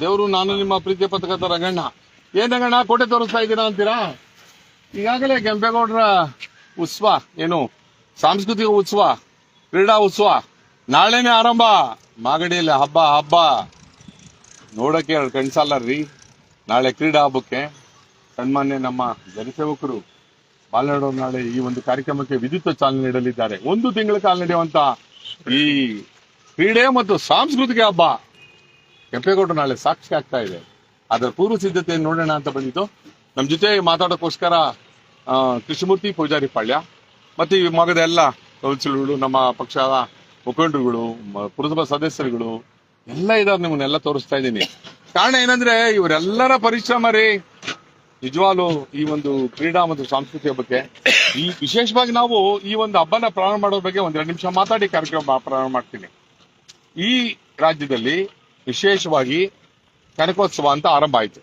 ದೇವರು, ನಾನು ನಿಮ್ಮ ಪ್ರೀತಿ ಪತ್ರಕರ್ತ ರಂಗಣ್ಣ ಏನ್ ರಂಗಣ್ಣ ಕೋಟೆ ತೋರಿಸ್ತಾ ಇದ್ದೀರಾ ಅಂತೀರಾ? ಈಗಾಗಲೇ ಕೆಂಪೇಗೌಡರ ಉತ್ಸವ, ಏನು, ಸಾಂಸ್ಕೃತಿಕ ಉತ್ಸವ, ಕ್ರೀಡಾ ಉತ್ಸವ, ನಾಳೆನೆ ಆರಂಭ. ಮಾಗಡಿಯಲ್ಲಿ ಹಬ್ಬ ಹಬ್ಬ. ನೋಡಕ್ಕೆ ಎರಡು ಕಣ್ಸಲ್ಲರಿ ನಾಳೆ ಕ್ರೀಡಾ ಹಬ್ಬಕ್ಕೆ ಸನ್ಮಾನ್ಯ ನಮ್ಮ ಜನಸೇವಕರು ಬಾಲ್ನಾಡೋರು ನಾಳೆ ಈ ಒಂದು ಕಾರ್ಯಕ್ರಮಕ್ಕೆ ವಿದ್ಯುತ್ ಚಾಲನೆ ನೀಡಲಿದ್ದಾರೆ. ಒಂದು ತಿಂಗಳ ಕಾಲ ನಡೆಯುವಂತ ಈ ಕ್ರೀಡೆ ಮತ್ತು ಸಾಂಸ್ಕೃತಿಕ ಹಬ್ಬ. ಕೆಂಪೇಗೌಡರು ನಾಳೆ ಸಾಕ್ಷಿ ಆಗ್ತಾ ಇದೆ. ಅದರ ಪೂರ್ವ ಸಿದ್ಧತೆ ನೋಡೋಣ ಅಂತ ಬಂದಿತ್ತು ನಮ್ಮ ಜೊತೆ ಮಾತಾಡೋಕ್ಕೋಸ್ಕರ ಕೃಷ್ಣಮೂರ್ತಿ ಪೂಜಾರಿ ಪಾಳ್ಯ, ಮತ್ತು ಈ ಮಗದ ಎಲ್ಲ ಕೌನ್ಸಿಲರ್ಗಳು, ನಮ್ಮ ಪಕ್ಷದ ಮುಖಂಡರುಗಳು ಪುರಸಭಾ ಸದಸ್ಯರುಗಳು, ಎಲ್ಲ ಇದಾರೆ ನಿಮ್ಮನ್ನೆಲ್ಲ ತೋರಿಸ್ತಾ ಇದ್ದೀನಿ. ಕಾರಣ ಏನಂದ್ರೆ, ಇವರೆಲ್ಲರ ಪರಿಶ್ರಮ ರೀ, ನಿಜವಾಗ್ಲು ಈ ಒಂದು ಕ್ರೀಡಾ ಮತ್ತು ಸಾಂಸ್ಕೃತಿಕ ಬಗ್ಗೆ. ಈ ವಿಶೇಷವಾಗಿ ನಾವು ಈ ಒಂದು ಹಬ್ಬನ ಪ್ರಾರಂಭ ಮಾಡೋ ಬಗ್ಗೆ ಒಂದೆರಡು ನಿಮಿಷ ಮಾತಾಡಿ, ಕಾರ್ಯಕ್ರಮ ಪ್ರಾರಂಭ ಮಾಡ್ತೀನಿ. ಈ ರಾಜ್ಯದಲ್ಲಿ ವಿಶೇಷವಾಗಿ ಕನಕೋತ್ಸವ ಅಂತ ಆರಂಭ ಆಯಿತು.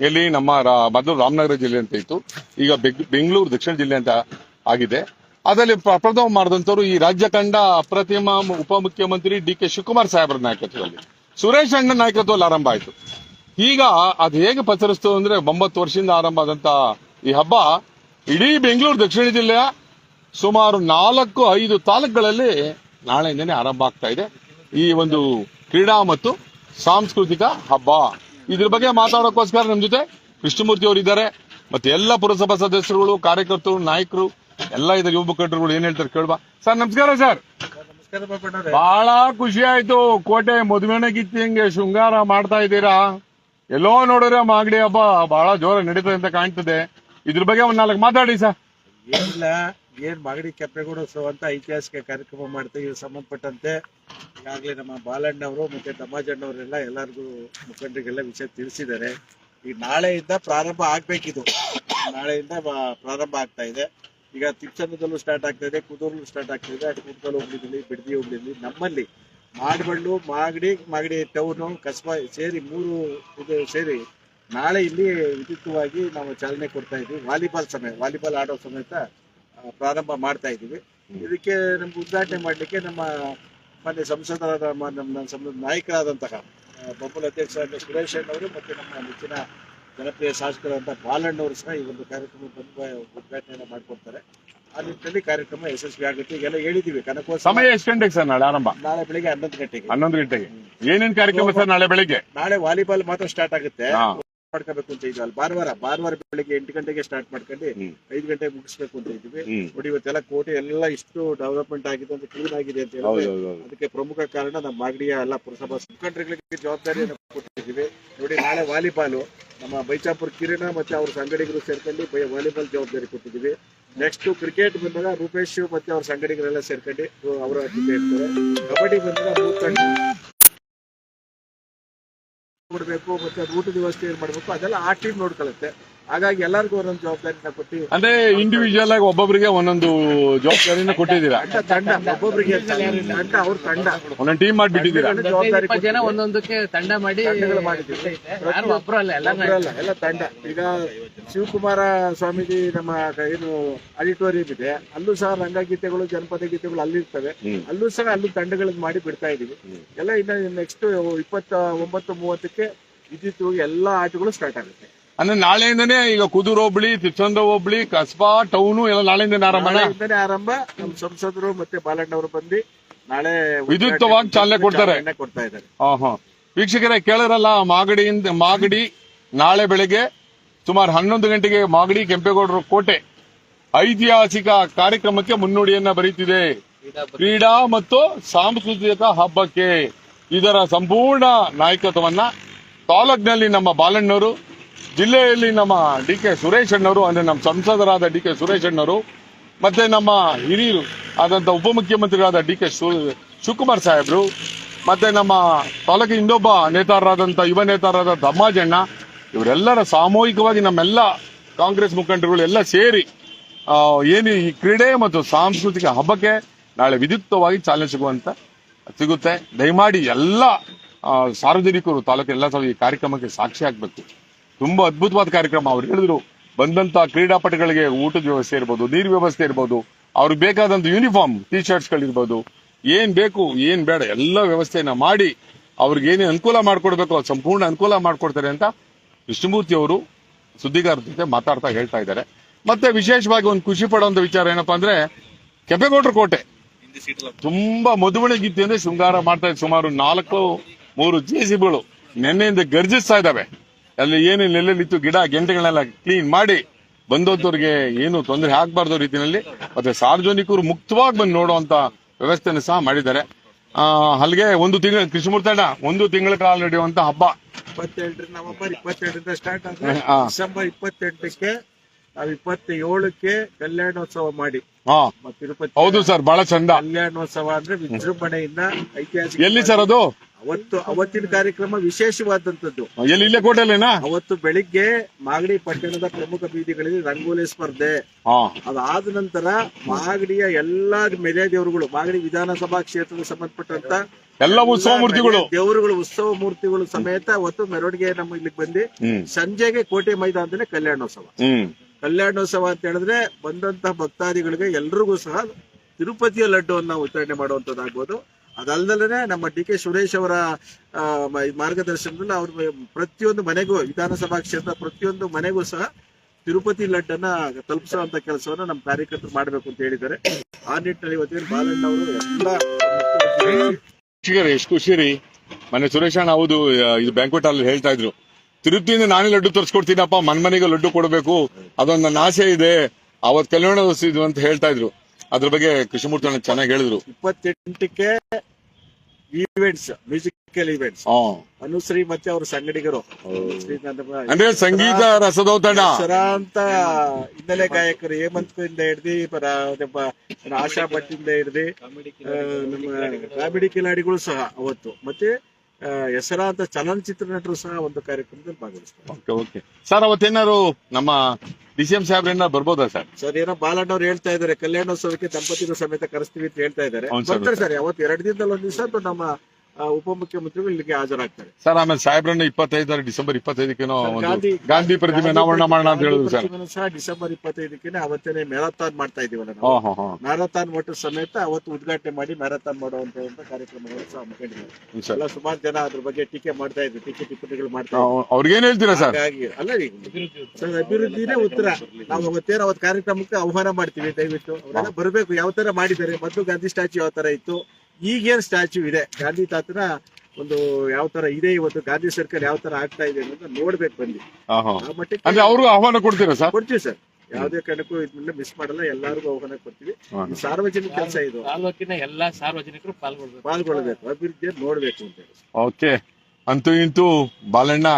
ಎಲ್ಲಿ ನಮ್ಮ ಮೊದಲು ರಾಮನಗರ ಜಿಲ್ಲೆ ಅಂತ ಇತ್ತು. ಈಗ ಬೆಂಗ್- ಬೆಂಗಳೂರು ದಕ್ಷಿಣ ಜಿಲ್ಲೆ ಅಂತ ಆಗಿದೆ. ಅದರಲ್ಲಿ ಪ್ರಪ್ರಥಮ ಪ್ರಥಮ ಮಾಡಿದಂತವ್ರು ಈ ರಾಜ್ಯ ಕಂಡ ಅಪ್ರತಿಮ ಉಪಮುಖ್ಯಮಂತ್ರಿ ಡಿ ಕೆ ಶಿವಕುಮಾರ್ ಸಾಹೇಬರ ನಾಯಕತ್ವದಲ್ಲಿ. ಸುರೇಶ್ ಅಣ್ಣ ನಾಯಕತ್ವದಲ್ಲಿ ಆರಂಭ ಆಯಿತು. ಈಗ ಅದು ಹೇಗೆ ಪಸರಿಸ್ತು ಅಂದ್ರೆ ಒಂಬತ್ತು ವರ್ಷದಿಂದ ಆರಂಭ ಆದಂತ ಈ ಹಬ್ಬ ಇಡೀ ಬೆಂಗಳೂರು ದಕ್ಷಿಣ ಜಿಲ್ಲೆಯ ಸುಮಾರು ನಾಲ್ಕು, ಐದು ತಾಲೂಕುಗಳಲ್ಲಿ ನಾಳೆಯಿಂದನೇ ಆರಂಭ ಆಗ್ತಾ ಇದೆ. ಈ ಒಂದು ಕ್ರೀಡಾ ಮತ್ತು ಸಾಂಸ್ಕೃತಿಕ ಹಬ್ಬ. ಇದ್ರ ಬಗ್ಗೆ ಮಾತಾಡೋಕ್ಕೋಸ್ಕರ ನಮ್ಮ ಜೊತೆ ಕೃಷ್ಣಮೂರ್ತಿ ಅವರು ಇದ್ದಾರೆ. ಮತ್ತೆ ಎಲ್ಲ ಪುರಸಭಾ ಸದಸ್ಯರುಗಳು ಕಾರ್ಯಕರ್ತರು ನಾಯಕರು ಎಲ್ಲ ಇದ್ದಾರೆ ಯುವ ಮುಖಂಡರುಗಳು ಏನ್ ಹೇಳ್ತಾರೆ ಕೇಳ್ಬಾ. ಸರ್ ನಮಸ್ಕಾರ ಸರ್. ಬಹಳ ಖುಷಿ ಆಯ್ತು. ಕೋಟೆ ಮದುವೆನ ಗಿತ್ತಿಂಗೆ ಶೃಂಗಾರ ಮಾಡ್ತಾ ಇದ್ದೀರಾ? ಎಲ್ಲೋ ನೋಡಿದ್ರೆ ಮಾಗಡಿ ಹಬ್ಬ ಬಹಳ ಜೋರ ನಡೀತದೆ ಅಂತ ಕಾಣ್ತದೆ. ಇದ್ರ ಬಗ್ಗೆ ಒಂದ್ ನಾಲ್ಕು ಮಾತಾಡಿ ಸರ್. ಏನ್ ಮಾಗಡಿ ಉತ್ಸವ ಅಂತ ಐತಿಹಾಸಿಕ ಕಾರ್ಯಕ್ರಮ ಮಾಡ್ತೀವಿ ಸಂಬಂಧಪಟ್ಟಂತೆ ಈಗಾಗಲೇ ನಮ್ಮ ಬಾಲಣ್ಣವರು ಮತ್ತೆ ತಮ್ಮಾಜಣ್ಣವರೆಲ್ಲ ಎಲ್ಲರಿಗೂ ಮುಖಂಡರಿಗೆಲ್ಲ ವಿಷಯ ತಿಳಿಸಿದ್ದಾರೆ. ಈಗ ನಾಳೆಯಿಂದ ಪ್ರಾರಂಭ ಆಗ್ಬೇಕಿದು. ನಾಳೆಯಿಂದ ಪ್ರಾರಂಭ ಆಗ್ತಾ ಇದೆ. ಈಗ ತಿಪ್ಸಂದದಲ್ಲೂ ಸ್ಟಾರ್ಟ್ ಆಗ್ತಾ ಇದೆ ಕುದೂರ್ಲು ಸ್ಟಾರ್ಟ್ ಆಗ್ತಾ ಇದೆ. ಕುಡ್ಕಲ್ ಹೋಗ್ಲಿದಲ್ಲಿ ಬಿಡದಿ ಹೋಗ್ಲಿದಲ್ಲಿ ನಮ್ಮಲ್ಲಿ ಮಾಡಬಳ್ಳು ಮಾಗಡಿ ಮಾಗಡಿ ಟೌನು ಕಸ್ಬಾ ಸೇರಿ ಮೂರು ಇದು ಸೇರಿ ನಾಳೆ ಇಲ್ಲಿ ವಿದ್ಯುತ್ವಾಗಿ ನಾವು ಚಾಲನೆ ಕೊಡ್ತಾ ಇದ್ವಿ. ವಾಲಿಬಾಲ್ ಸಮಯ, ವಾಲಿಬಾಲ್ ಆಡೋ ಸಮೇತ ಪ್ರಾರಂಭ ಮಾಡ್ತಾ ಇದ್ದೀವಿ. ಇದಕ್ಕೆ ನಮ್ಗೆ ಉದ್ಘಾಟನೆ ಮಾಡಲಿಕ್ಕೆ ನಮ್ಮ ಮಾನ್ಯ ಸಂಸದರಾದ ನಮ್ಮ ಸಂಸದ ನಾಯಕರಾದಂತಹ ಬೊಬ್ಬಲ ಅಧ್ಯಕ್ಷ ಸುರೇಶ್ ಅವರು ಮತ್ತು ನಮ್ಮ ನೆಚ್ಚಿನ ಜನಪ್ರಿಯ ಶಾಸಕರಾದಂಥ ಬಾಲಣ್ಣವರು ಸಹ ಈ ಒಂದು ಕಾರ್ಯಕ್ರಮ ಬಂದು ಉದ್ಘಾಟನೆಯನ್ನು ಮಾಡಿಕೊಡ್ತಾರೆ. ಆ ನಿಟ್ಟಿನಲ್ಲಿ ಕಾರ್ಯಕ್ರಮ ಯಶಸ್ವಿ ಆಗುತ್ತೆ. ಈಗೆಲ್ಲ ಹೇಳಿದೀವಿ ಕನಕೋತ್ಸವ ಸಮಯ ಎಷ್ಟು ಗಂಟೆಗೆ ಸರ್ ನಾಳೆ ಆರಂಭ? ನಾಳೆ ಬೆಳಿಗ್ಗೆ ಹನ್ನೊಂದು ಗಂಟೆಗೆ. ಹನ್ನೊಂದು ಗಂಟೆಗೆ. ಏನೇನು ಕಾರ್ಯಕ್ರಮ ಸರ್ ನಾಳೆ ಬೆಳಿಗ್ಗೆ? ನಾಳೆ ವಾಲಿಬಾಲ್ ಮಾತ್ರ ಸ್ಟಾರ್ಟ್ ಆಗುತ್ತೆ. ಮಾಡ್ಕೋಬೇಕು ಅಂತ ಇದ್ವಿ ಅಲ್ಲಿ ಭಾನುವಾರ ಭಾನುವಾರ ಬೆಳಿಗ್ಗೆ ಎಂಟು ಗಂಟೆಗೆ ಸ್ಟಾರ್ಟ್ ಮಾಡ್ಕೊಂಡು. ಐದು ಗಂಟೆಗೆ ಮುಗಿಸ್ಬೇಕು ಅಂತ ಇದ್ವಿ ನೋಡಿ ಇವತ್ತೆಲ್ಲ ಕೋಟೆ ಎಲ್ಲ ಇಷ್ಟು ಡೆವಲಪ್ಮೆಂಟ್ ಆಗಿದೆ ಅಂತ ಕ್ಲೀನ್ ಆಗಿದೆ ಅಂತ ಹೌದು. ಅದಕ್ಕೆ ಪ್ರಮುಖ ಕಾರಣ ನಮ್ಮ ಮಾಗಡಿಯ ಎಲ್ಲ ಪುರಸಭಾ ಮುಖಂಡರುಗಳಿಗೆ ಜವಾಬ್ದಾರಿಯನ್ನು ಕೊಟ್ಟಿದ್ದೀವಿ. ನೋಡಿ ನಾಳೆ ವಾಲಿಬಾಲ್ ನಮ್ಮ ಬೈಚಾಪುರ ಕಿರಣ ಮತ್ತೆ ಅವ್ರ ಸಂಗಡಿಗರು ಸೇರ್ಕೊಂಡು ಬೈ ವಾಲಿಬಾಲ್ ಜವಾಬ್ದಾರಿ ಕೊಟ್ಟಿದ್ದೀವಿ. ನೆಕ್ಸ್ಟ್ ಕ್ರಿಕೆಟ್ ಬಂದಾಗ ರೂಪೇಶ್ ಮತ್ತೆ ಅವ್ರ ಸಂಗಡಿಗರೆಲ್ಲ ಸೇರ್ಕೊಂಡು ಅವರ ಜೊತೆ ಇರ್ತಾರೆ. ಕಬಡ್ಡಿ ಬಂದಾಗ ಕೊಡ್ಬೇಕು ಮತ್ತೆ ಅದು ಊಟದ ವ್ಯವಸ್ಥೆ ಏನ್ ಮಾಡ್ಬೇಕು ಅದೆಲ್ಲ ಆ ಟೀಮ್ ನೋಡ್ಕೊಳ್ಳುತ್ತೆ ಹಾಗಾಗಿ ಎಲ್ಲರಿಗೂ ಒಂದೊಂದು ಜವಾಬ್ದಾರಿನ ಕೊಟ್ಟಿ. ಅಂದ್ರೆ ಇಂಡಿವಿಜುವಲ್ ಆಗಿ ಒಬ್ಬೊಬ್ಬರಿಗೆ ಒಂದೊಂದು ಜವಾಬ್ದಾರಿನ ಕೊಟ್ಟಿದ್ದೀರಾ? ತಂಡ ತಂಡ ಒಬ್ಬೊಬ್ಬರಿಗೆ ಅಂತ ತಂಡ ಅವ್ರ ತಂಡ. ಒಂದೊಂದು ಟೀಮ್ ಮಾಡಿಬಿಟ್ಟಿದ್ದೀರಾ ಜವಾಬ್ದಾರಿ ಜನ ಒಂದೊಂದಕ್ಕೆ ತಂಡ ಮಾಡಿ ಮಾಡಿದ್ದೀವಿ. ಅಲ್ಲ ಎಲ್ಲ ತಂಡ. ಈಗ ಶಿವಕುಮಾರ ಸ್ವಾಮೀಜಿ ನಮ್ಮ ಏನು ಆಡಿಟೋರಿಯಂ ಇದೆ. ಅಲ್ಲೂ ಸಹ ರಂಗಗೀತೆಗಳು ಜನಪದ ಗೀತೆಗಳು ಅಲ್ಲಿರ್ತವೆ. ಅಲ್ಲೂ ಸಹ ಅಲ್ಲೂ ತಂಡಗಳನ್ನು ಮಾಡಿ ಬಿಡ್ತಾ ಇದೀವಿ ಎಲ್ಲ ಇನ್ನ ನೆಕ್ಸ್ಟ್ ಇಪ್ಪತ್ತ ಒಂಬತ್ತು ಮೂವತ್ತಕ್ಕೆ ವಿದ್ಯುತ್ ಹೋಗಿ ಎಲ್ಲಾ ಆಟಗಳು ಸ್ಟಾರ್ಟ್ ಆಗುತ್ತೆ. ಅಂದ್ರೆ ನಾಳೆಯಿಂದನೇ ಈಗ ಕುದೂರು ಹೋಬಳಿ ತಿಪ್ಸಂದ್ರ ಹೋಬಳಿ ಕಸ್ಬಾ ಟೌನು ಎಲ್ಲ ನಾಳೆಯಿಂದ ಆರಂಭ ನಾಳೆಯಿಂದನೇ ಆರಂಭ. ನಮ್ಮ ಸಂಸದರು ಮತ್ತೆ ಬಾಲಣ್ಣವರು ಬಂದು ನಾಳೆ ವಿದ್ಯುಕ್ತವಾಗಿ ಚಾಲನೆ ಕೊಡ್ತಾರೆ. ಚಾಲನೆ ಕೊಡ್ತಾ ಇದ್ದಾರೆ. ಹಾ ಹಾ ವೀಕ್ಷಕರೇ ಕೇಳಿರಲ್ಲ ಮಾಗಡಿಯಿಂದ ಮಾಗಡಿ ನಾಳೆ ಬೆಳಗ್ಗೆ ಸುಮಾರು ಹನ್ನೊಂದು ಗಂಟೆಗೆ ಮಾಗಡಿ ಕೆಂಪೇಗೌಡರು ಕೋಟೆ ಐತಿಹಾಸಿಕ ಕಾರ್ಯಕ್ರಮಕ್ಕೆ ಮುನ್ನುಡಿಯನ್ನ ಬರೀತಿದೆ. ಕ್ರೀಡಾ ಮತ್ತು ಸಾಂಸ್ಕೃತಿಕ ಹಬ್ಬಕ್ಕೆ ಇದರ ಸಂಪೂರ್ಣ ನಾಯಕತ್ವವನ್ನ ತಾಲೂಕ್ನಲ್ಲಿ ನಮ್ಮ ಬಾಲಣ್ಣವರು ಜಿಲ್ಲೆಯಲ್ಲಿ ನಮ್ಮ ಡಿ ಕೆ ಸುರೇಶ್ ಅಣ್ಣವರು, ಅಂದ್ರೆ ನಮ್ಮ ಸಂಸದರಾದ ಡಿ ಕೆ ಸುರೇಶ್ ಅಣ್ಣವರು, ಮತ್ತೆ ನಮ್ಮ ಹಿರಿಯರು ಆದಂತ ಉಪಮುಖ್ಯಮಂತ್ರಿಗಳಾದ ಡಿ ಕೆ ಶಿವಕುಮಾರ್ ಸಾಹೇಬ್ರು, ಮತ್ತೆ ನಮ್ಮ ತಾಲೂಕಿನ ಇನ್ನೊಬ್ಬ ನೇತಾರರಾದಂತ, ಯುವ ನೇತಾರರಾದ ದಮ್ಮಾಜಣ್ಣ ಇವರೆಲ್ಲರ ಸಾಮೂಹಿಕವಾಗಿ ನಮ್ಮೆಲ್ಲ ಕಾಂಗ್ರೆಸ್ ಮುಖಂಡರುಗಳು ಎಲ್ಲ ಸೇರಿ ಏನು ಈ ಕ್ರೀಡೆ ಮತ್ತು ಸಾಂಸ್ಕೃತಿಕ ಹಬ್ಬಕ್ಕೆ ನಾಳೆ ವಿದ್ಯುಕ್ತವಾಗಿ ಚಾಲನೆ ಸಿಗುವಂತ ಸಿಗುತ್ತೆ. ದಯಮಾಡಿ ಎಲ್ಲ ಸಾರ್ವಜನಿಕರು ತಾಲೂಕು ಎಲ್ಲ ಈ ಕಾರ್ಯಕ್ರಮಕ್ಕೆ ಸಾಕ್ಷಿ ಆಗ್ಬೇಕು. ತುಂಬಾ ಅದ್ಭುತವಾದ ಕಾರ್ಯಕ್ರಮ ಅವ್ರು ಹೇಳಿದ್ರು. ಬಂದಂತ ಕ್ರೀಡಾಪಟುಗಳಿಗೆ ಊಟದ ವ್ಯವಸ್ಥೆ ಇರ್ಬೋದು, ನೀರು ವ್ಯವಸ್ಥೆ ಇರ್ಬೋದು, ಅವ್ರಿಗೆ ಬೇಕಾದಂತ ಯೂನಿಫಾರ್ಮ್ ಟಿ ಶರ್ಟ್ಸ್ ಗಳಿರ್ಬೋದು ಏನ್ ಬೇಕು, ಏನ್ ಬೇಡ, ಎಲ್ಲ ವ್ಯವಸ್ಥೆಯನ್ನ ಮಾಡಿ ಅವ್ರಿಗೆ ಏನೇ ಅನುಕೂಲ ಮಾಡ್ಕೊಡ್ಬೇಕು, ಅದು ಸಂಪೂರ್ಣ ಅನುಕೂಲ ಮಾಡ್ಕೊಡ್ತಾರೆ ಅಂತ ವಿಷ್ಣುಮೂರ್ತಿ ಅವರು ಸುದ್ದಿಗಾರರ ಜೊತೆ ಮಾತಾಡ್ತಾ ಹೇಳ್ತಾ ಇದ್ದಾರೆ. ಮತ್ತೆ ವಿಶೇಷವಾಗಿ ಒಂದು ಖುಷಿ ಪಡುವಂತ ವಿಚಾರ ಏನಪ್ಪಾ ಅಂದ್ರೆ, ಕೆಂಪೇಗೌಡರ ಕೋಟೆ. ತುಂಬಾ ಮಧುವಣಗಿತ್ತಿಯಿಂದ ಶೃಂಗಾರ ಮಾಡ್ತಾ ಇದ್ದಾರೆ ಸುಮಾರು ನಾಲ್ಕು, ಮೂರು ಜೆಸಿಬಿಗಳು ನಿನ್ನೆಯಿಂದ ಗರ್ಜಿಸ್ತಾ ಇದ್ದಾವೆ. ಅಲ್ಲಿ ಏನು ನೆಲ್ಲಲ್ಲಿತ್ತು ಗಿಡ ಗೆಂಟೆಗಳನ್ನೆಲ್ಲ ಕ್ಲೀನ್ ಮಾಡಿ ಬಂದೋದವ್ರಿಗೆ ಏನು ತೊಂದರೆ ಆಗ್ಬಾರ್ದು ರೀತಿಯಲ್ಲಿ ಮತ್ತೆ ಸಾರ್ವಜನಿಕರು ಮುಕ್ತವಾಗಿ ಬಂದು ನೋಡುವಂತ ವ್ಯವಸ್ಥೆಯನ್ನು ಸಹ ಮಾಡಿದ್ದಾರೆ. ಆ, ಅಲ್ಲಿಗೆ ಒಂದು ತಿಂಗಳ ಕೃಷ್ಣಮೂರ್ತಣ್ಣ ಒಂದು ತಿಂಗಳ ಕಾಲ ನಡೆಯುವಂತ ಹಬ್ಬ. ಇಪ್ಪತ್ತೆಂಟರಿಂದ ನವೆಂಬರ್ ಇಪ್ಪತ್ತೆರಡರಿಂದ ಸ್ಟಾರ್ಟ್ ಆದ್ರೆ ಡಿಸೆಂಬರ್ ಇಪ್ಪತ್ತೆಂಟಕ್ಕೆ ನಾವು ಇಪ್ಪತ್ತೇಳಕ್ಕೆ ಕಲ್ಯಾಣೋತ್ಸವ ಮಾಡಿ. ತಿರುಪತಿ ಹೌದು ಸರ್ ಬಹಳ ಚಂದ. ಕಲ್ಯಾಣೋತ್ಸವ ಅಂದ್ರೆ ವಿಜೃಂಭಣೆಯಿಂದ ಐತಿಹಾಸಿಕ ಎಲ್ಲಿ ಸರ್ ಅದು? ಅವತ್ತು ಅವತ್ತಿನ ಕಾರ್ಯಕ್ರಮ ವಿಶೇಷವಾದಂತದ್ದು ಎಲ್ಲಿ ಇಲ್ಲೇ ಕೋಟೆಲ್ಲೇನಾ ಅವತ್ತು ಬೆಳಿಗ್ಗೆ ಮಾಗಡಿ ಪಟ್ಟಣದ ಪ್ರಮುಖ ಬೀದಿಗಳಲ್ಲಿ ರಂಗೋಲಿ ಸ್ಪರ್ಧೆ. ಅದಾದ ನಂತರ ಮಾಗಡಿಯ ಎಲ್ಲಾ ಮೆರೆ ದೇವರುಗಳು ಮಾಗಡಿ ವಿಧಾನಸಭಾ ಕ್ಷೇತ್ರದ ಸಂಬಂಧಪಟ್ಟಂತ ಎಲ್ಲ ಉತ್ಸವ ಮೂರ್ತಿಗಳು. ದೇವರುಗಳು ಉತ್ಸವ ಮೂರ್ತಿಗಳು ಸಮೇತ ಅವತ್ತು ಮೆರವಣಿಗೆ ನಮ್ಮ ಇಲ್ಲಿಗೆ ಬಂದು ಸಂಜೆಗೆ ಕೋಟೆ ಮೈದಾನದಲ್ಲಿ ಕಲ್ಯಾಣೋತ್ಸವ. ಕಲ್ಯಾಣೋತ್ಸವ ಅಂತ ಹೇಳಿದ್ರೆ ಬಂದಂತ ಭಕ್ತಾದಿಗಳಿಗೆ ಎಲ್ರಿಗೂ ಸಹ ತಿರುಪತಿಯ ಲಡ್ಡುವನ್ನ ವಿತರಣೆ ಮಾಡುವಂತದ್ದಾಗ್ಬೋದು. ಅದಲ್ಲದೆ ನಮ್ಮ ಡಿ ಕೆ ಸುರೇಶ್ ಅವರ ಮಾರ್ಗದರ್ಶನದಲ್ಲಿ ಅವ್ರ ಪ್ರತಿಯೊಂದು ಮನೆಗೂ, ವಿಧಾನಸಭಾ ಕ್ಷೇತ್ರ ಪ್ರತಿಯೊಂದು ಮನೆಗೂ ಸಹ ತಿರುಪತಿ ಲಡ್ಡನ್ನ ತಲುಪಿಸುವಂತ ಕೆಲಸವನ್ನ ನಮ್ಮ ಕಾರ್ಯಕರ್ತರು ಮಾಡಬೇಕು ಅಂತ ಹೇಳಿದ್ದಾರೆ. ಆ ನಿಟ್ಟಿನಲ್ಲಿ ಇವತ್ತಿನ ಬಾಲಣ್ಣ ಅವರು ಎಲ್ಲ ಖುಷಿ ರೀ ಮನೆ ಸುರೇಶ್ ಅಣ್ಣ ಹೌದು ಇದು ಬ್ಯಾಂಕ್ವೆಟ್ ಅಲ್ಲಿ ಹೇಳ್ತಾ ಇದ್ರು. ತಿರುಪ್ತಿಯಿಂದ ನಾನೇ ಲಡ್ಡು ತರಿಸ್ಕೊಡ್ತೀನಪ್ಪ ಮನ್ ಮನೆಗೆ ಲಡ್ಡು ಕೊಡಬೇಕು. ಅದೊಂದು ನನ್ನ ಆಸೆ ಇದೆ. ಅವತ್ ಕಲ್ಯಾಣ ಇದು ಅಂತ ಹೇಳ್ತಾ ಇದ್ರು. ಅದ್ರ ಬಗ್ಗೆ ಕೃಷ್ಣಮೂರ್ತಿ ಅಣ್ಣ ಚೆನ್ನಾಗಿ ಹೇಳಿದ್ರು. ಇಪ್ಪತ್ತೆಂಟಕ್ಕೆ ಈವೆಂಟ್ಸ್ ಮ್ಯೂಸಿಕಲ್ ಈವೆಂಟ್ಸ್ ಅನುಶ್ರೀ ಮತ್ತೆ ಅವ್ರ ಸಂಗಡಿಗರು. ಅಂದ್ರೆ ಸಂಗೀತ ರಸದೌತಣ. ಸರಂತ ಹಿನ್ನೆಲೆ ಗಾಯಕರು ಹೇಮಂತ್ ಇಂದ ಹಿಡ್ದಿ ಆಶಾ ಭಟ್ ಇಂದ ಹಿಡ್ದಿ ನಮ್ಮ ಕಾಮಿಡಿ ಕಿಲಾಡಿಗಳು ಸಹ ಅವತ್ತು. ಮತ್ತೆ ಆ, ಹೆಸರಾಂತ ಚಲನಚಿತ್ರ ನಟರು ಸಹ ಒಂದು ಕಾರ್ಯಕ್ರಮದಲ್ಲಿ ಭಾಗವಹಿಸ್ತಾರೆ. ಸರ್ ಅವತ್ತೇನಾರು ನಮ್ಮ ಡಿ ಸಿ ಎಂ ಸಾಹೇಬ್ರ ಬರ್ಬೋದಾ ಸರ್ ಸರ್ ಏನೋ ಬಾಲಣ್ಣ ಅವ್ರು ಹೇಳ್ತಾ ಇದಾರೆ ಕಲ್ಯಾಣೋತ್ಸವಕ್ಕೆ ದಂಪತಿಗಳು ಸಮೇತ ಕರೆಸ್ತೀವಿ ಅಂತ ಹೇಳ್ತಾ ಇದ್ದಾರೆ. ಹೌದು ಸರ್. ಬರ್ತಾರೆ ಸರ್ ಅವತ್ತು ಎರಡು ದಿನದಲ್ಲಿ ಒಂದ್ ದಿವಸ ನಮ್ಮ ಉಪಮುಖ್ಯಮಂತ್ರಿಗಳು ಇಲ್ಲಿಗೆ ಹಾಜರಾಗ್ತಾರೆ. ಸರ್ ಆಮೇಲೆ ಸಾಹೇಬ್ರನ್ನ ಇಪ್ಪತ್ತೈದರ ಡಿಸೆಂಬರ್ ಇಪ್ಪತ್ತೈದಕ್ಕೇನೋ ಗಾಂಧಿ ಗಾಂಧಿ ಪ್ರತಿಮೆ ಅನಾವರಣ ಮಾಡೋಣ ಅಂತ ಹೇಳಿದ್ರು ಸರ್. ಪ್ರತಿಮೆನೂ ಸಹ ಡಿಸೆಂಬರ್ ಇಪ್ಪತ್ತೈದಕ್ಕೆ ಅವತ್ತೇನೆ ಮ್ಯಾರಥಾನ್ ಮಾಡ್ತಾ ಇದೀವಲ್ಲ ನಾವು. ಹಾ ಹಾ ಹಾ ಮ್ಯಾರಥಾನ್ ಒಟ್ಟು ಸಮೇತ ಅವತ್ತು ಉದ್ಘಾಟನೆ ಮಾಡಿ ಮ್ಯಾರಥಾನ್ ಮಾಡುವಂತ ಕಾರ್ಯಕ್ರಮಗಳು ಸಹ ಹಮ್ಮಿಕೊಂಡಿದ್ದಾರೆ ಹ್ಮ್ ಸರ್. ಎಲ್ಲ ಸುಮಾರು ಜನ ಅದ್ರ ಬಗ್ಗೆ ಟೀಕೆ ಮಾಡ್ತಾ ಇದ್ರು ಟೀಕೆ ಟಿಪ್ಪಣಿಗಳು ಮಾಡ್ತಾ ಇದ್ರು. ಅವ್ರಿಗೇನ್ ಹೇಳ್ತೀರಾ ಸರ್? ಹಾಗಾಗಿ ಅಲ್ಲ ರೀ ಸರ್, ಅಭಿವೃದ್ಧಿನೇ ಉತ್ತರ. ನಾವು ಅವತ್ತೇನು ಅವತ್ತು ಕಾರ್ಯಕ್ರಮಕ್ಕೆ ಆಹ್ವಾನ ಮಾಡ್ತೀವಿ ದಯವಿಟ್ಟು. ಅವರೆಲ್ಲ ಬರಬೇಕು ಯಾವ ತರ ಮಾಡಿದ್ದಾರೆ? ಮೊದಲು ಗಾಂಧಿ ಸ್ಟ್ಯಾಚ್ಯೂ ಯಾವ ತರ ಇತ್ತು? ಈಗೇನ್ ಸ್ಟ್ಯಾಚ್ಯೂ ಇದೆ? ಗಾಂಧಿ ತಾತನ ಒಂದು ಯಾವ ತರ ಇದೆ ಇವತ್ತು ಗಾಂಧಿ ಸರ್ಕಲ್ ಯಾವ ತರ ಆಗ್ತಾ ಇದೆ ಅಂತ ನೋಡ್ಬೇಕು ಬಂದು ಹಾ ಹಾ ಆ ಮಟ್ಟಕ್ಕೆ ಅಂದ್ರೆ ಅವ್ರಿಗೂ ಆಹ್ವಾನ ಕೊಡ್ತೀರಾ ಸರ್? ಕೊಡ್ತೀವಿ ಸರ್. ಯಾವ್ದೇ ಕಾರಣಕ್ಕೂ ಇದನ್ನ ಮಿಸ್ ಮಾಡಲ್ಲ ಎಲ್ಲರಿಗೂ ಆಹ್ವಾನ ಕೊಡ್ತೀವಿ. ಇದು ಸಾರ್ವಜನಿಕ ಕೆಲಸ ಇದು. ತಾಲೂಕಿನ ಎಲ್ಲಾ ಸಾರ್ವಜನಿಕರು ಪಾಲ್ಗೊಳ್ಬೇಕು. ಪಾಲ್ಗೊಳ್ಬೇಕು. ಅಭಿವೃದ್ಧಿಯನ್ನು ನೋಡ್ಬೇಕು ಅಂತ ಹೇಳಿ. ಓಕೆ. ಅಂತೂ ಇಂತೂ ಬಾಲಣ್ಣ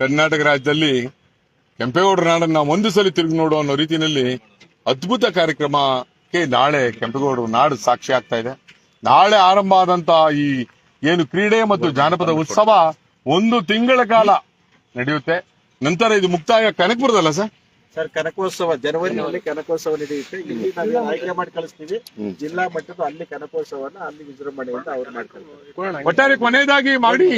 ಕರ್ನಾಟಕ ರಾಜ್ಯದಲ್ಲಿ ಕೆಂಪೇಗೌಡರ ನಾಡನ್ನ ಒಂದು ಸಲ ತಿರುಗಿ ನೋಡು ಅನ್ನೋ ರೀತಿಯಲ್ಲಿ ಅದ್ಭುತ ಕಾರ್ಯಕ್ರಮಕ್ಕೆ ನಾಳೆ ಕೆಂಪೇಗೌಡರ ನಾಡು ಸಾಕ್ಷಿ ಆಗ್ತಾ ಇದೆ. ನಾಳೆ ಆರಂಭ ಆದಂತ ಈ ಏನು ಕ್ರೀಡೆ ಮತ್ತು ಜಾನಪದ ಉತ್ಸವ ಒಂದು ತಿಂಗಳ ಕಾಲ ನಡೆಯುತ್ತೆ. ನಂತರ ಇದು ಮುಕ್ತಾಯ ಕನಕಪುರದಲ್ಲ ಸರ್? ಸರ್ ಕನಕೋತ್ಸವ ಜನವರಿನಲ್ಲಿ ಕನಕೋತ್ಸವ ನಡೆಯುತ್ತೆ. ಇಲ್ಲಿ ನಾವು ಆಯ್ಕೆ ಮಾಡಿ ಕಳಿಸ್ತೀವಿ. ಜಿಲ್ಲಾ ಮಟ್ಟದ ಅಲ್ಲಿ ಕನಕೋತ್ಸವನ ಅಲ್ಲಿ ವಿಜೃಂಭಣೆಯಿಂದ ಅವ್ರು ಮಾಡ್ತಾರೆ ಒಟ್ಟಾರೆ ಕೊನೆಯದಾಗಿ ಮಾಡಿ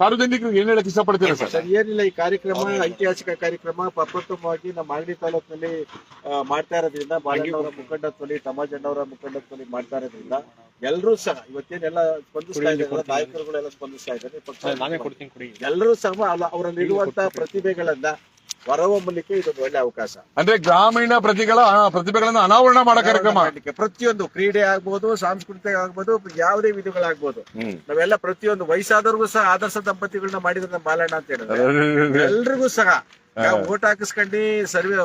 ಸಾರ್ವಜನಿಕರಿಗೆ ಏನ್ ಹೇಳಕ್ ಇಷ್ಟಪಡ್ತೀರಾ ಸರ್? ಸರ್ ಏನಿಲ್ಲ ಈ ಕಾರ್ಯಕ್ರಮ ಐತಿಹಾಸಿಕ ಕಾರ್ಯಕ್ರಮ ಪ್ರಪ್ರಥಮವಾಗಿ ನಮ್ಮ ಮಾಗಡಿ ತಾಲೂಕಿನಲ್ಲಿ ಮಾಡ್ತಾ ಇರೋದ್ರಿಂದ ಬಾಲಣ್ಣವರ ಮುಖಂಡತ್ವದಲ್ಲಿ ತಮಾಜಣ್ಣವರ ಮುಖಂಡತ್ವದಲ್ಲಿ ಮಾಡ್ತಾ ಇರೋದ್ರಿಂದ ಎಲ್ಲರೂ ಸಹ ಇವತ್ತೇನೆಲ್ಲ ಸ್ಪಂದಿಸ್ತಾ ಇದ್ದಾರೆ ನಾಯಕರುಗಳೆಲ್ಲ ಸ್ಪಂದಿಸ್ತಾ ಇದ್ದಾರೆ ಪಕ್ಷ ನಾನೇ ಕೊಡ್ತೀನಿ ಕುಡಿ ಎಲ್ಲರೂ ಸಹ ಅವರಲ್ಲಿ ಅವರಲ್ಲಿರುವಂತಹ ಪ್ರತಿಭೆಗಳನ್ನ ಹೊರಹೊಮ್ಮಲಿಕ್ಕೆ ಇದೊಂದು ಒಳ್ಳೆ ಅವಕಾಶ. ಅಂದ್ರೆ ಗ್ರಾಮೀಣ ಪ್ರತಿಗಳ ಪ್ರತಿಭೆಗಳನ್ನ ಅನಾವರಣ ಮಾಡೋ ಕಾರ್ಯಕ್ರಮ. ಮಾಡ್ಲಿಕ್ಕೆ ಪ್ರತಿಯೊಂದು ಕ್ರೀಡೆ ಆಗ್ಬೋದು ಸಾಂಸ್ಕೃತಿಕ ಆಗ್ಬೋದು ಯಾವುದೇ ವಿಧಗಳಾಗ್ಬೋದು. ನಾವೆಲ್ಲ ಪ್ರತಿಯೊಂದು ವಯಸ್ಸಾದವ್ರಿಗೂ ಸಹ ಆದರ್ಶ ದಂಪತಿಗಳನ್ನ ಮಾಡಿದ್ರೆ ನಮ್ಮ ಬಾಲಣ್ಣ ಅಂತ ಹೇಳಿದ್ರೆ. ಎಲ್ರಿಗೂ ಸಹ ನಾವು ಓಟ್ ಹಾಕಿಸ್ಕೊಂಡು ಸರ್ವೆ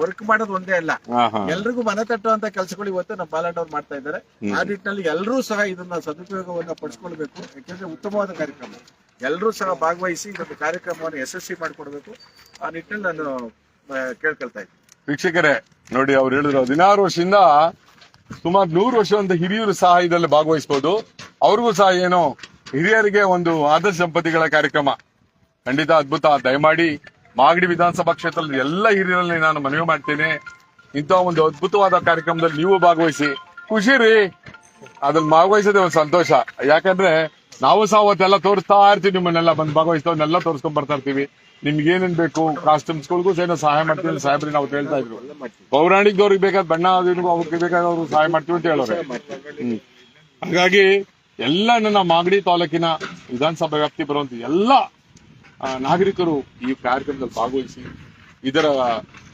ವರ್ಕ್ ಮಾಡೋದು ಒಂದೇ ಅಲ್ಲ. ಎಲ್ರಿಗೂ ಮನೆ ತಟ್ಟುವಂತ ಕೆಲಸಗಳು ಇವತ್ತು ನಮ್ಮ ಬಾಲಣ್ಣ ಅವ್ರು ಮಾಡ್ತಾ ಇದ್ದಾರೆ. ಆ ನಿಟ್ಟಿನಲ್ಲಿ ಎಲ್ಲರೂ ಸಹ ಇದನ್ನ ಸದುಪಯೋಗವನ್ನ ಪಡಿಸ್ಕೊಳ್ಬೇಕು. ಯಾಕೆಂದ್ರೆ ಉತ್ತಮವಾದ ಕಾರ್ಯಕ್ರಮ. ಎಲ್ಲರೂ ಸಹ ಭಾಗವಹಿಸಿ ಒಂದು ಕಾರ್ಯಕ್ರಮವನ್ನು ಯಶಸ್ವಿ ಮಾಡಿಕೊಡ್ಬೇಕು. ಆ ನಿಟ್ಟಿನಲ್ಲಿ ನಾನು ಕೇಳ್ಕೊಳ್ತಾ ಇದ್ದೀನಿ. ವೀಕ್ಷಕರೇ, ನೋಡಿ ಅವ್ರು ಹೇಳಿದ್ರು, ಹದಿನಾರು ವರ್ಷದಿಂದ ಸುಮಾರು ನೂರು ವರ್ಷದಂತ ಹಿರಿಯರು ಸಹ ಇದರಲ್ಲಿ ಭಾಗವಹಿಸಬಹುದು ಅವ್ರಿಗೂ ಸಹ ಏನು ಹಿರಿಯರಿಗೆ ಒಂದು ಆದರ್ಶ ದಂಪತಿಗಳ ಕಾರ್ಯಕ್ರಮ. ಖಂಡಿತ ಅದ್ಭುತ. ದಯಮಾಡಿ ಮಾಗಡಿ ವಿಧಾನಸಭಾ ಕ್ಷೇತ್ರದಲ್ಲಿ ಎಲ್ಲ ಹಿರಿಯರಲ್ಲಿ ನಾನು ಮನವಿ ಮಾಡ್ತೇನೆ. ಇಂಥ ಒಂದು ಅದ್ಭುತವಾದ ಕಾರ್ಯಕ್ರಮದಲ್ಲಿ ನೀವು ಭಾಗವಹಿಸಿ. ಖುಷಿ ರೀ. ಅದ್ರಲ್ಲಿ ಭಾಗವಹಿಸೋದೇ ಒಂದು ಸಂತೋಷ. ಯಾಕಂದ್ರೆ ನಾವು ಸಹ ಅವತ್ತೆಲ್ಲ ತೋರಿಸ್ತಾ ಇರ್ತೀವಿ, ನಿಮ್ಮನ್ನೆಲ್ಲ ಬಂದು ಭಾಗವಹಿಸ್ತವನ್ನೆಲ್ಲ ತೋರಿಸ್ಕೊಂಡ್ ಬರ್ತಾ ಇರ್ತೀವಿ. ನಿಮ್ಗೆ ಏನೇನ್ ಬೇಕು ಕಾಸ್ಟ್ಯೂಮ್ಸ್ಗಳಿಗೂ ಸಹ ಸಹಾಯ ಮಾಡ್ತೀವಿ ಸಾಹೇಬ್ರಿ ನಾವು ಹೇಳ್ತಾ ಇದ್ರು. ಪೌರಾಣಿಕದವ್ರಿಗೆ ಬೇಕಾದ ಬಣ್ಣ ಅದಕ್ಕೂ ಅವ್ರಿಗೆ ಬೇಕಾದವ್ರು ಸಹಾಯ ಮಾಡ್ತೀವಿ ಅಂತ ಹೇಳೋರು. ಹಾಗಾಗಿ ಎಲ್ಲ ನನ್ನ ಮಾಗಡಿ ತಾಲೂಕಿನ ವಿಧಾನಸಭಾ ವ್ಯಾಪ್ತಿ ಬರುವಂತ ಎಲ್ಲ ನಾಗರಿಕರು ಈ ಕಾರ್ಯಕ್ರಮದಲ್ಲಿ ಭಾಗವಹಿಸಿ ಇದರ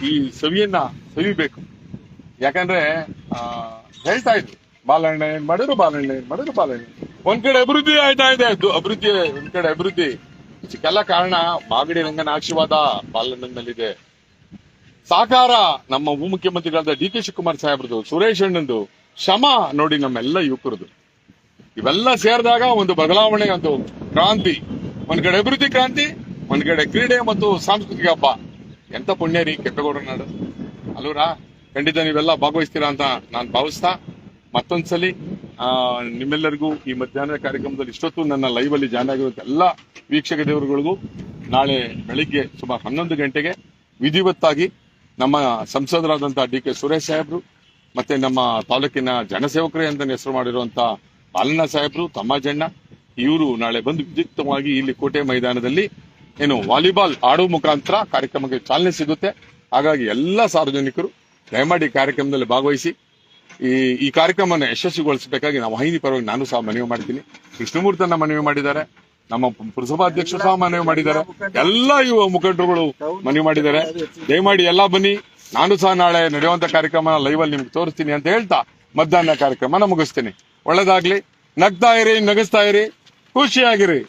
ಈ ಸವಿಯನ್ನ ಸವಿಬೇಕು. ಯಾಕಂದ್ರೆ ಹೇಳ್ತಾ ಇದ್ರು, ಬಾಲಣ್ಣ ಏನ್ ಮಾಡಿದ್ರು, ಬಾಲಣ್ಣ ಏನ್ ಮಾಡಿದ್ರು, ಬಾಲಣ್ಣ ಒಂದ್ ಕಡೆ ಅಭಿವೃದ್ಧಿ ಆಯ್ತಾ ಇದೆ. ಅಭಿವೃದ್ಧಿ, ಒಂದ್ ಕಡೆ ಅಭಿವೃದ್ಧಿ. ಇದಕ್ಕೆಲ್ಲ ಕಾರಣ ಮಾಗಡಿ ರಂಗನ ಆಶೀರ್ವಾದ ಪಾಲನಲ್ಲಿದೆ ಸಾಕಾರ ನಮ್ಮ ಉಪಮುಖ್ಯಮಂತ್ರಿಗಳಾದ ಡಿ ಕೆ ಶಿವಕುಮಾರ್ ಸಾಹೇಬ್ರದು ಸುರೇಶ್ ಅಣ್ಣಂದು, ಶ್ರಮ ನೋಡಿ ನಮ್ಮೆಲ್ಲ ಯುವಕರದು. ಇವೆಲ್ಲ ಸೇರಿದಾಗ ಒಂದು ಬದಲಾವಣೆ, ಒಂದು ಕ್ರಾಂತಿ. ಒಂದ್ ಕಡೆ ಅಭಿವೃದ್ಧಿ ಕ್ರಾಂತಿ, ಒಂದ್ ಕಡೆ ಕ್ರೀಡೆ ಮತ್ತು ಸಾಂಸ್ಕೃತಿಕ ಹಬ್ಬ. ಎಂತ ಪುಣ್ಯ ರೀ ಕೆಂಪೇಗೌಡ ನಾಡು. ಅಲ್ಲೂರ, ಖಂಡಿತ ನೀವೆಲ್ಲ ಭಾಗವಹಿಸ್ತೀರಾ ಅಂತ ನಾನು ಭಾವಿಸ್ತಾ ಮತ್ತೊಂದ್ಸಲಿ ನಿಮ್ಮೆಲ್ಲರಿಗೂ ಈ ಮಧ್ಯಾಹ್ನ ಕಾರ್ಯಕ್ರಮದಲ್ಲಿ ಇಷ್ಟೊತ್ತು ನನ್ನ ಲೈವ್ ಅಲ್ಲಿ ಜಾಯ್ನ್ ಆಗಿರುವಂತಹ ಎಲ್ಲ ವೀಕ್ಷಕ ದೇವರುಗಳಿಗೂ ನಾಳೆ ಬೆಳಿಗ್ಗೆ ಸುಮಾರು ಹನ್ನೊಂದು ಗಂಟೆಗೆ ವಿಧಿವತ್ತಾಗಿ ನಮ್ಮ ಸಂಸದರಾದಂತಹ ಡಿ ಕೆ ಸುರೇಶ್ ಸಾಹೇಬ್ರು ಮತ್ತೆ ನಮ್ಮ ತಾಲೂಕಿನ ಜನಸೇವಕರೇ ಅಂತ ಹೆಸರು ಮಾಡಿರುವಂತಹ ಬಾಲಣ್ಣ ಸಾಹೇಬ್ರು, ತಮ್ಮಾಜಣ್ಣ, ಇವರು ನಾಳೆ ಬಂದು ವಿದ್ಯುಕ್ತವಾಗಿ ಇಲ್ಲಿ ಕೋಟೆ ಮೈದಾನದಲ್ಲಿ ಏನು ವಾಲಿಬಾಲ್ ಆಡುವ ಮುಖಾಂತರ ಕಾರ್ಯಕ್ರಮಕ್ಕೆ ಚಾಲನೆ ಸಿಗುತ್ತೆ. ಹಾಗಾಗಿ ಎಲ್ಲ ಸಾರ್ವಜನಿಕರು ದಯಮಾಡಿ ಕಾರ್ಯಕ್ರಮದಲ್ಲಿ ಭಾಗವಹಿಸಿ. ಈ ಈ ಕಾರ್ಯಕ್ರಮವನ್ನು ಯಶಸ್ವಿಗೊಳಿಸಬೇಕಾಗಿ ನಾವು ವಾಹಿನಿ ಪರವಾಗಿ ನಾನು ಸಹ ಮನವಿ ಮಾಡ್ತೀನಿ. ಕೃಷ್ಣಮೂರ್ತನ್ನ ಮನವಿ ಮಾಡಿದ್ದಾರೆ. ನಮ್ಮ ಪುರಸಭಾಧ್ಯಕ್ಷರು ಸಹ ಮನವಿ ಮಾಡಿದ್ದಾರೆ. ಎಲ್ಲ ಯುವ ಮುಖಂಡರುಗಳು ಮನವಿ ಮಾಡಿದ್ದಾರೆ. ದಯಮಾಡಿ ಎಲ್ಲ ಬನ್ನಿ. ನಾನು ಸಹ ನಾಳೆ ನಡೆಯುವಂತ ಕಾರ್ಯಕ್ರಮ ಲೈವ್ ಅಲ್ಲಿ ನಿಮ್ಗೆ ತೋರಿಸ್ತೀನಿ ಅಂತ ಹೇಳ್ತಾ ಮಧ್ಯಾಹ್ನ ಕಾರ್ಯಕ್ರಮನ ಮುಗಿಸ್ತೀನಿ. ಒಳ್ಳೇದಾಗ್ಲಿ. ನಗ್ತಾ ಇರಿ, ನಗಿಸ್ತಾ ಇರಿ. ಖುಷಿಯಾಗಿರಿ.